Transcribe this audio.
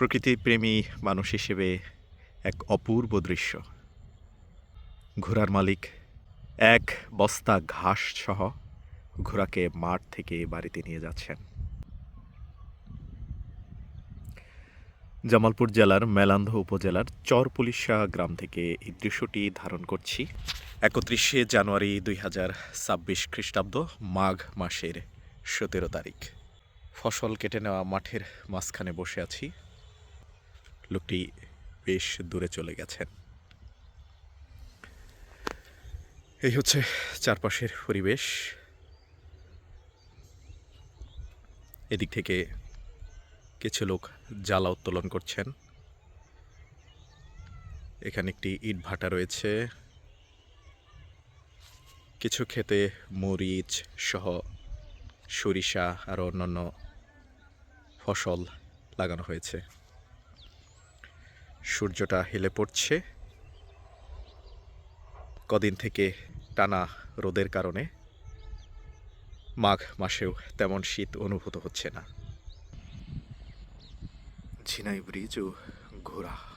প্রকৃতিপ্রেমী মানুষ হিসেবে এক অপূর্ব দৃশ্য। ঘোড়ার মালিক, এক বস্তা ঘাস সহ ঘোড়াকে মাঠ থেকে বাড়িতে নিয়ে যাচ্ছেন। জামালপুর জেলার মেলান্ধ উপজেলার চরপুলিশা গ্রাম থেকে এই দৃশ্যটি ধারণ করছি। একত্রিশে জানুয়ারি দুই হাজার ছাব্বিশ খ্রিস্টাব্দ মাঘ মাসের সতেরো তারিখ। ফসল কেটে নেওয়া মাঠের মাঝখানে বসে আছি। লোকটি বেশ দূরে চলে গেছেন। এই হচ্ছে চারপাশের পরিবেশ। এদিক থেকে কিছু লোক জ্বালা উত্তোলন করছেন। এখানে একটি ইট ভাটা রয়েছে। কিছু খেতে মরিচ সহ সরিষা আর অন্যান্য ফসল লাগানো হয়েছে। সূর্যটা হেলে পড়ছে। কদিন থেকে টানা রোদের কারণে মাঘ মাসেও তেমন শীত অনুভূত হচ্ছে না। ঝিনাই ব্রিজ ও ঘোড়া